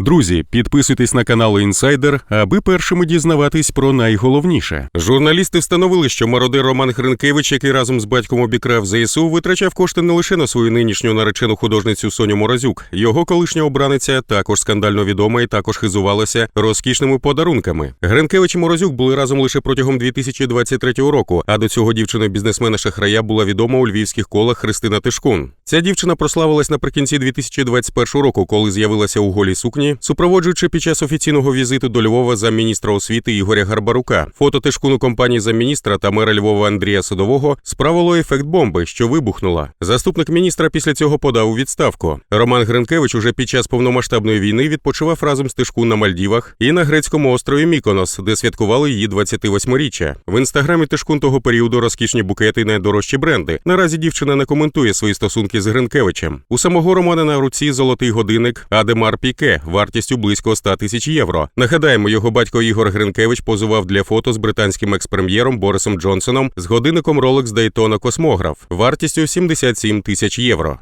Друзі, підписуйтесь на канал Інсайдер, аби першими дізнаватись про найголовніше. Журналісти встановили, що мародер Роман Гринкевич, який разом з батьком обікрав ЗСУ, витрачав кошти не лише на свою нинішню наречену художницю Соню Морозюк. Його колишня обраниця також скандально відома і також хизувалася розкішними подарунками. Гринкевич і Морозюк були разом лише протягом 2023 року. А до цього дівчина бізнесмена шахрая була відома у львівських колах Христина Тишкун. Ця дівчина прославилась наприкінці 2021 року, коли з'явилася у голій сукні, супроводжуючи під час офіційного візиту до Львова замміністра освіти Ігоря Гарбарука. Фото Тишкуну компанії замміністра та мера Львова Андрія Садового справило ефект бомби, що вибухнула. Заступник міністра після цього подав у відставку. Роман Гринкевич уже під час повномасштабної війни відпочивав разом з Тишкун на Мальдівах і на грецькому острові Міконос, де святкували її 28-річчя. В інстаграмі Тишкун того періоду розкішні букети найдорожчі бренди. Наразі дівчина не коментує свої стосунки з Гринкевичем. У самого Романа на руці золотий годинник Адемар Піке вартістю близько 100 тисяч євро. Нагадаємо, його батько Ігор Гринкевич позував для фото з британським експрем'єром Борисом Джонсоном з годинником Rolex Daytona Космограф вартістю 77 тисяч євро.